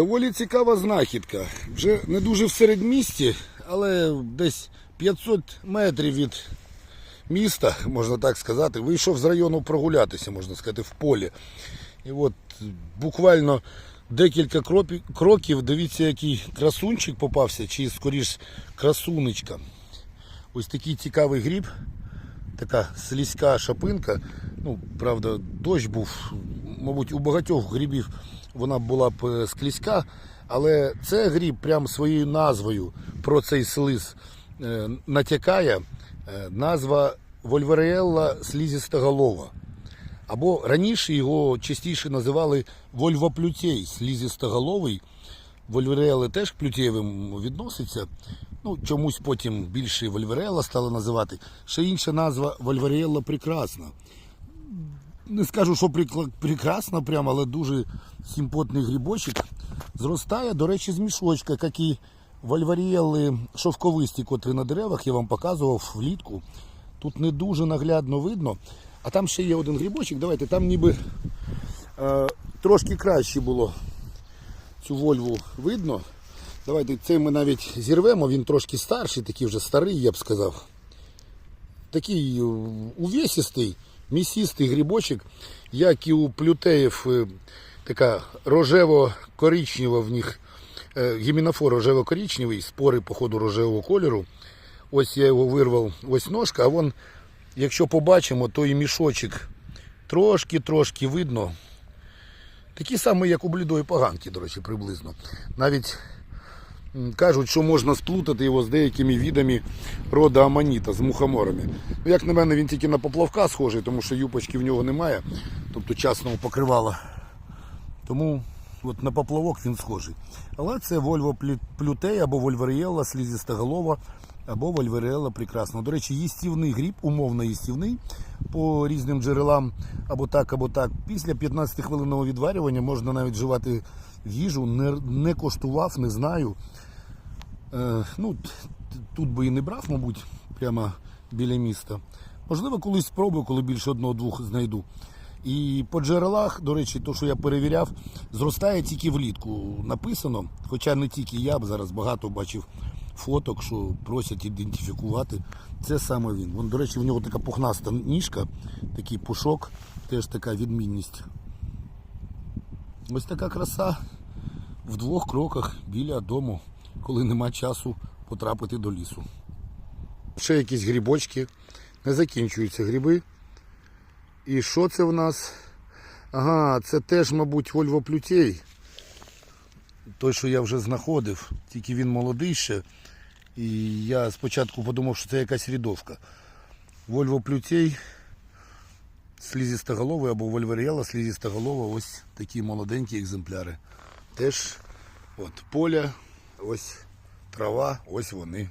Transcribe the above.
Доволі цікава знахідка. Вже не дуже в середмісті, але десь 500 метрів від міста, можна так сказати, вийшов з району прогулятися, можна сказати, в полі. І от буквально декілька кроків, дивіться, який красунчик попався, чи скоріш красунечка. Ось такий цікавий гріб, така слизька шапинка. Ну, правда, дощ був, мабуть, у багатьох грибів вона була б е, але це гріб прям своєю назвою про цей слиз е, натякає. Е, Назва Вольверіелла слізістоголова. Або раніше його частіше називали вольвоплютей, слізістоголовий. Вольверіели теж плютєвим відноситься. Ну, чомусь потім більше Вольверіела стали називати. Ще інша назва Вольверіелла прекрасна. Не скажу, що прекрасна, прямо, але дуже симпотний грибочок. Зростає, до речі, з мішочка, як і вольваріели шовковисті, котрі на деревах я вам показував влітку. Тут не дуже наглядно видно. А там ще є один грибочок. Давайте, там ніби е, трошки краще було цю вольву видно. Давайте цей ми навіть зірвемо, він трошки старший, такий вже старий, я б сказав. Такий е, увесистий, місістий грибочок, як і у плютеїв, е, така рожево-коричнева в них е, гімінофор рожево-коричневий, спори по ходу рожевого кольору. Ось я його вирвав, ось ножка, а вон, якщо побачимо, то і мішочок трошки-трошки видно. Такі самі, як у блідої поганки, до речі, приблизно. Навіть кажуть, що можна сплутати його з деякими відами рода аманіта, з мухоморами. Ну, як на мене, він тільки на поплавка схожий, тому що юпочки в нього немає, тобто частного покривала. Тому от на поплавок він схожий. Але це Вольво плютей або Вольверіелла слізістоголова, або Вольверіелла прекрасна. До речі, їстівний гріб, умовно їстівний по різним джерелам, або так, або так. Після 15 хвилинного відварювання можна навіть вживати в їжу. Не, не коштував, не знаю. Е, ну, тут би і не брав, мабуть, прямо біля міста. Можливо, колись спробую, коли більше одного-двох знайду. І по джерелах, до речі, то, що я перевіряв, зростає тільки влітку. Написано, хоча не тільки я б зараз багато бачив фоток, що просять ідентифікувати. Це саме він. Вон, до речі, в нього така пухнаста ніжка, такий пушок, теж така відмінність. Ось така краса в двох кроках біля дому, коли нема часу потрапити до лісу. Ще якісь грибочки, не закінчуються гриби. І що це в нас? Ага, це теж, мабуть, вольвоплютей. Той, що я вже знаходив, тільки він молодий ще. І я спочатку подумав, що це якась рядовка. Вольвоплютей, слізістоголовий або вольверіела слізістоголова, ось такі молоденькі екземпляри. Теж от поля, ось трава, ось вони.